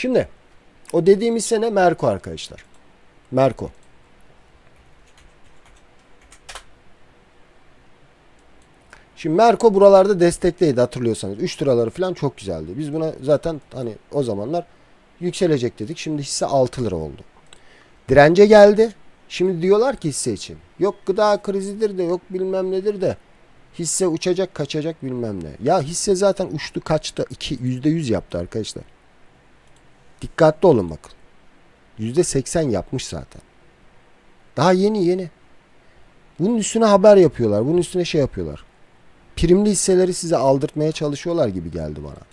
Şimdi o dediğimiz sene Merko arkadaşlar. Merko. Şimdi Merko buralarda destekteydi hatırlıyorsanız. 3 liraları falan çok güzeldi. Biz buna zaten hani o zamanlar yükselecek dedik. Şimdi hisse 6 lira oldu. Dirence geldi. Şimdi diyorlar ki hisse için. Yok gıda krizidir de yok bilmem nedir de. Hisse uçacak kaçacak bilmem ne. Ya hisse zaten uçtu kaçtı. 2 %100 yaptı arkadaşlar. Dikkatli olun bakın. %80 yapmış zaten. Daha yeni yeni. Bunun üstüne haber yapıyorlar. Bunun üstüne şey yapıyorlar. Primli hisseleri size aldırtmaya çalışıyorlar gibi geldi bana.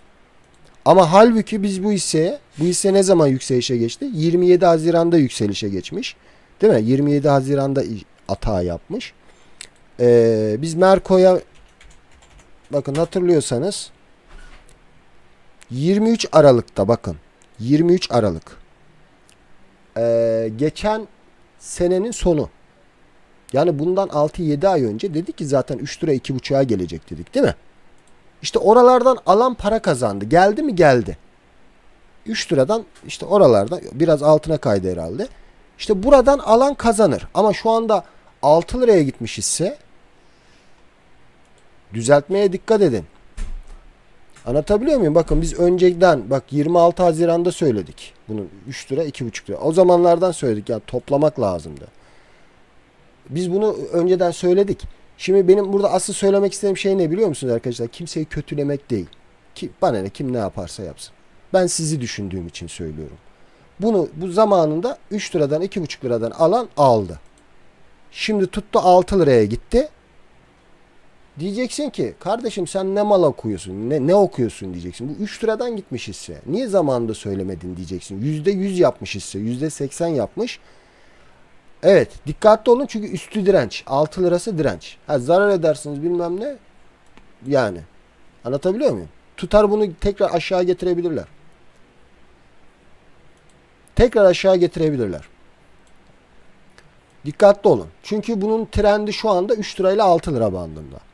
Ama halbuki biz bu hisseye, bu hisse ne zaman yükselişe geçti? 27 Haziran'da yükselişe geçmiş. Değil mi? 27 Haziran'da atağı yapmış. Ee, biz Merko'ya bakın hatırlıyorsanız 23 Aralık'ta bakın 23 Aralık Ee, geçen senenin sonu yani bundan 6-7 ay önce dedik ki zaten 3 lira 2,5'a gelecek dedik değil mi? İşte oralardan alan para kazandı. Geldi mi? Geldi. 3 liradan işte oralarda biraz altına kaydı herhalde. İşte buradan alan kazanır. Ama şu anda 6 liraya gitmiş ise düzeltmeye dikkat edin. Anlatabiliyor muyum? Bakın biz önceden bak 26 Haziran'da söyledik. Bunun 3 lira 2,5 lira. O zamanlardan söyledik. Yani toplamak lazımdı. Biz bunu önceden söyledik. Şimdi benim burada asıl söylemek istediğim şey ne biliyor musunuz arkadaşlar? Kimseyi kötülemek değil. Ki, bana ne kim ne yaparsa yapsın. Ben sizi düşündüğüm için söylüyorum. Bunu bu zamanında 3 liradan 2,5 liradan alan aldı. Şimdi tuttu 6 liraya gitti. Diyeceksin ki kardeşim sen ne mal okuyorsun? Ne, ne okuyorsun diyeceksin. Bu 3 liradan gitmiş hisse. Niye zamanında söylemedin diyeceksin. %100 yapmış hisse. %80 yapmış. Evet dikkatli olun çünkü üstü direnç. 6 lirası direnç. Ha, zarar edersiniz bilmem ne. Yani. Anlatabiliyor muyum? Tutar bunu tekrar aşağı getirebilirler. Tekrar aşağı getirebilirler. Dikkatli olun. Çünkü bunun trendi şu anda 3 lirayla 6 lira bandında.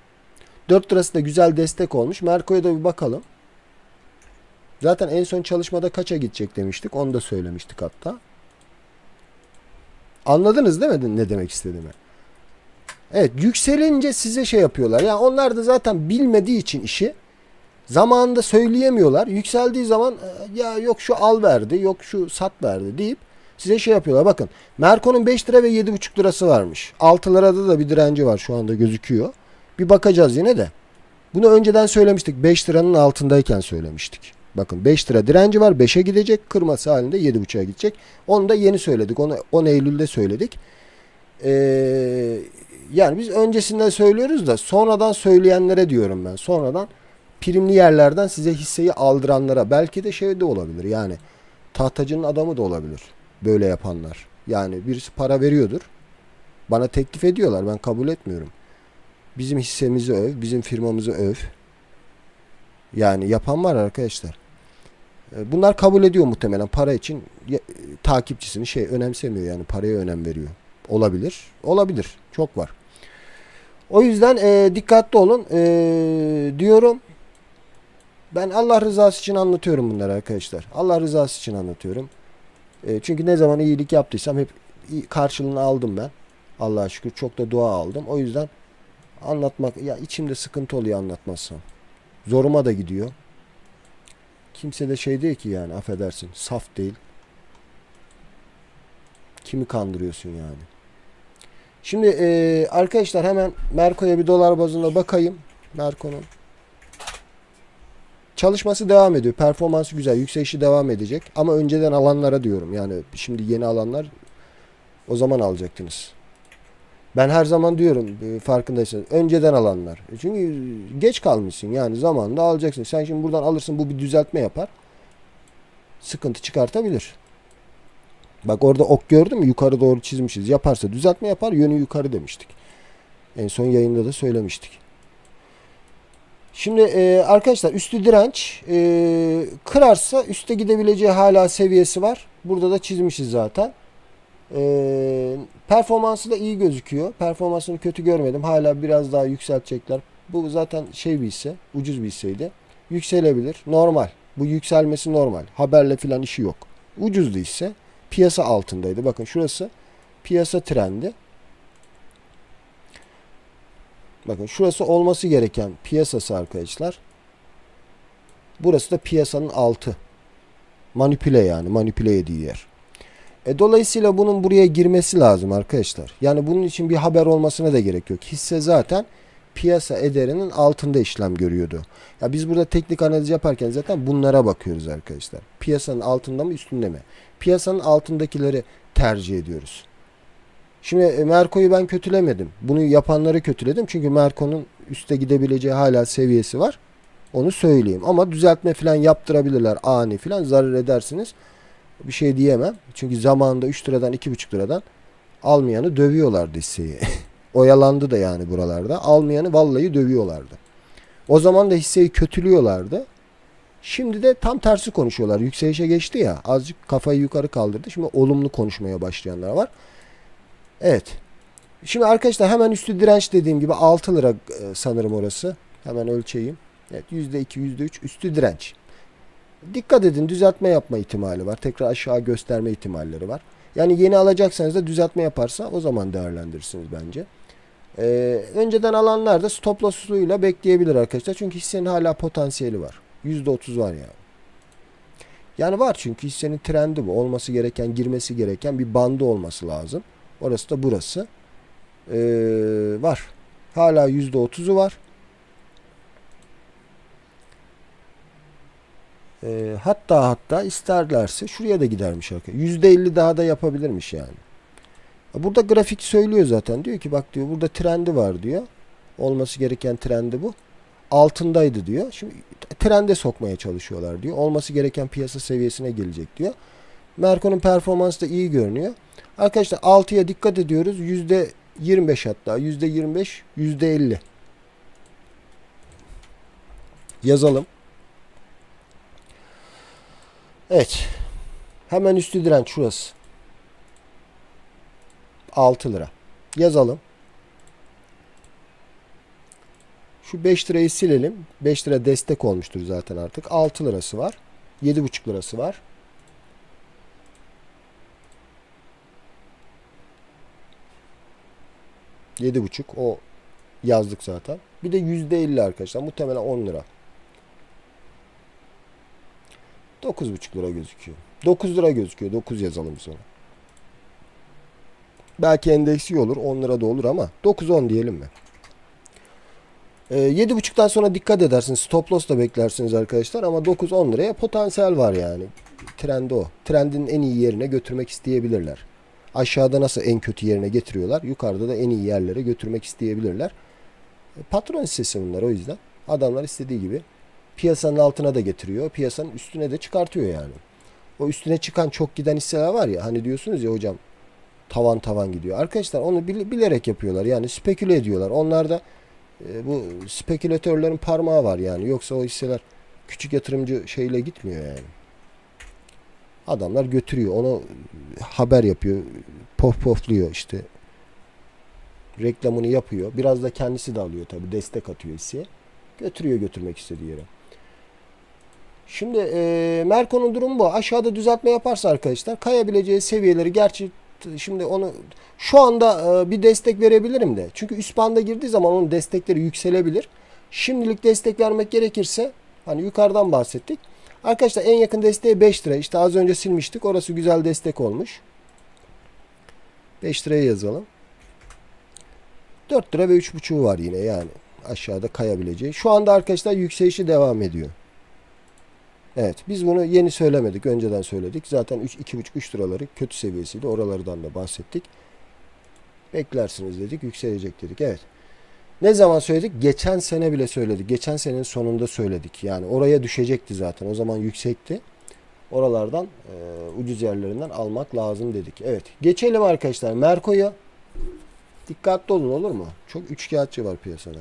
4 lirası da güzel destek olmuş. Merko'ya da bir bakalım. Zaten en son çalışmada kaça gidecek demiştik. Onu da söylemiştik hatta. Anladınız değil mi ne demek istediğimi? Evet yükselince size şey yapıyorlar. Yani onlar da zaten bilmediği için işi zamanında söyleyemiyorlar. Yükseldiği zaman "E, ya yok şu al verdi yok şu sat verdi deyip size şey yapıyorlar. Bakın Merko'nun 5 lira ve 7,5 lirası varmış. 6 lirada da bir direnci var şu anda gözüküyor. Bir bakacağız yine de. Bunu önceden söylemiştik. 5 liranın altındayken söylemiştik. Bakın 5 lira direnci var. 5'e gidecek. Kırması halinde 7.5'a gidecek. Onu da yeni söyledik. Onu 10 Eylül'de söyledik. Ee, yani biz öncesinden söylüyoruz da sonradan söyleyenlere diyorum ben. Sonradan primli yerlerden size hisseyi aldıranlara belki de şey de olabilir. Yani tahtacının adamı da olabilir. Böyle yapanlar. Yani birisi para veriyordur. Bana teklif ediyorlar. Ben kabul etmiyorum. Bizim hissemizi öv, bizim firmamızı öv. Yani yapan var arkadaşlar. E, Bunlar kabul ediyor muhtemelen para için takipçisini şey önemsemiyor yani paraya önem veriyor. Olabilir. Olabilir. Çok var. O yüzden e, dikkatli olun e, diyorum. Ben Allah rızası için anlatıyorum bunları arkadaşlar. Allah rızası için anlatıyorum. E, çünkü ne zaman iyilik yaptıysam hep karşılığını aldım ben. Allah'a şükür çok da dua aldım. O yüzden anlatmak ya içimde sıkıntı oluyor anlatmazsam. Zoruma da gidiyor. Kimse de şey değil ki yani affedersin. Saf değil. Kimi kandırıyorsun yani? Şimdi eee, arkadaşlar hemen Merko'ya bir dolar bazında bakayım. Merko'nun. Çalışması devam ediyor. Performansı güzel. Yükselişi devam edecek. Ama önceden alanlara diyorum. Yani şimdi yeni alanlar o zaman alacaktınız. Ben her zaman diyorum e, farkındaysanız önceden alanlar. E Çünkü geç kalmışsın yani zamanında alacaksın. Sen şimdi buradan alırsın bu bir düzeltme yapar. Sıkıntı çıkartabilir. Bak orada ok gördün mü yukarı doğru çizmişiz. Yaparsa düzeltme yapar yönü yukarı demiştik. En son yayında da söylemiştik. Şimdi e, arkadaşlar üstü direnç e, kırarsa üste gidebileceği hala seviyesi var. Burada da çizmişiz zaten. Ee, performansı da iyi gözüküyor. Performansını kötü görmedim. Hala biraz daha yükseltecekler. Bu zaten şey bir hisse. Ucuz bir hisseydi. Yükselebilir. Normal. Bu yükselmesi normal. Haberle filan işi yok. Ucuzdu hisse. Piyasa altındaydı. Bakın şurası piyasa trendi. Bakın şurası olması gereken piyasası arkadaşlar. Burası da piyasanın altı. Manipüle yani. Manipüle ediği yer. E, dolayısıyla bunun buraya girmesi lazım arkadaşlar. Yani bunun için bir haber olmasına da gerek yok. Hisse zaten piyasa ederinin altında işlem görüyordu. Ya biz burada teknik analiz yaparken zaten bunlara bakıyoruz arkadaşlar. Piyasanın altında mı üstünde mi? Piyasanın altındakileri tercih ediyoruz. Şimdi e, Merko'yu ben kötülemedim. Bunu yapanları kötüledim. Çünkü Merko'nun üste gidebileceği hala seviyesi var. Onu söyleyeyim. Ama düzeltme falan yaptırabilirler. Ani falan zarar edersiniz. Bir şey diyemem. Çünkü zamanında 3 liradan 2,5 liradan almayanı dövüyorlardı hisseyi. Oyalandı da yani buralarda. Almayanı vallahi dövüyorlardı. O zaman da hisseyi kötülüyorlardı. Şimdi de tam tersi konuşuyorlar. Yükselişe geçti ya. Azıcık kafayı yukarı kaldırdı. Şimdi olumlu konuşmaya başlayanlar var. Evet. Şimdi arkadaşlar hemen üstü direnç dediğim gibi 6 lira e, sanırım orası. Hemen ölçeyim. Evet %2, %3 üstü direnç. Dikkat edin düzeltme yapma ihtimali var. Tekrar aşağı gösterme ihtimalleri var. Yani yeni alacaksanız da düzeltme yaparsa o zaman değerlendirirsiniz bence. Ee, önceden alanlar da stop loss'uyla bekleyebilir arkadaşlar. Çünkü hissenin hala potansiyeli var. %30 var yani. Yani var çünkü hissenin trendi bu. Olması gereken, girmesi gereken bir bandı olması lazım. Orası da burası. Ee, var. Hala %30'u var. Ee, hatta hatta isterlerse şuraya da gidermiş arkadaşlar. %50 daha da yapabilirmiş yani. Burada grafik söylüyor zaten. Diyor ki bak diyor burada trendi var diyor. Olması gereken trendi bu. Altındaydı diyor. Şimdi trende sokmaya çalışıyorlar diyor. Olması gereken piyasa seviyesine gelecek diyor. Merko'nun performansı da iyi görünüyor. Arkadaşlar 6'ya dikkat ediyoruz. %25 hatta. %25, %50. Yazalım. Evet. Hemen üstü direnç şurası. 6 lira. Yazalım. Şu 5 lirayı silelim. 5 lira destek olmuştur zaten artık. 6 lirası var. 7,5 lirası var. Yedi buçuk o yazdık zaten. Bir de yüzde elli arkadaşlar. Muhtemelen 10 lira. 9,5 lira gözüküyor. 9 lira gözüküyor. 9 yazalım sonra. Belki endeksi olur. 10 lira da olur ama 9-10 diyelim mi? Ee, 7.5'tan sonra dikkat edersiniz. Stop loss da beklersiniz arkadaşlar ama 9-10 liraya potansiyel var yani. Trend o. Trendin en iyi yerine götürmek isteyebilirler. Aşağıda nasıl en kötü yerine getiriyorlar. Yukarıda da en iyi yerlere götürmek isteyebilirler. Patron hissesi bunlar o yüzden. Adamlar istediği gibi piyasanın altına da getiriyor. Piyasanın üstüne de çıkartıyor yani. O üstüne çıkan çok giden hisseler var ya hani diyorsunuz ya hocam tavan tavan gidiyor. Arkadaşlar onu bil- bilerek yapıyorlar. Yani speküle ediyorlar. Onlarda e, bu spekülatörlerin parmağı var yani. Yoksa o hisseler küçük yatırımcı şeyle gitmiyor yani. Adamlar götürüyor. Onu haber yapıyor. Pof pofluyor işte. Reklamını yapıyor. Biraz da kendisi de alıyor tabi. Destek atıyor hisseye. Götürüyor götürmek istediği yere. Şimdi e, Merko'nun durumu bu. Aşağıda düzeltme yaparsa arkadaşlar kayabileceği seviyeleri gerçi şimdi onu şu anda e, bir destek verebilirim de. Çünkü üst banda girdiği zaman onun destekleri yükselebilir. Şimdilik destek vermek gerekirse hani yukarıdan bahsettik. Arkadaşlar en yakın desteği 5 lira. İşte az önce silmiştik. Orası güzel destek olmuş. 5 liraya yazalım. 4 lira ve 3,5'u var yine yani. Aşağıda kayabileceği. Şu anda arkadaşlar yükselişi devam ediyor. Evet biz bunu yeni söylemedik. Önceden söyledik. Zaten 3 2,5-3 liraları kötü seviyesiydi. Oralardan da bahsettik. Beklersiniz dedik. Yükselecek dedik. Evet. Ne zaman söyledik? Geçen sene bile söyledik. Geçen senenin sonunda söyledik. Yani oraya düşecekti zaten. O zaman yüksekti. Oralardan e, ucuz yerlerinden almak lazım dedik. Evet. Geçelim arkadaşlar. Merko'ya dikkatli olun olur mu? Çok üçkağıtçı var piyasada.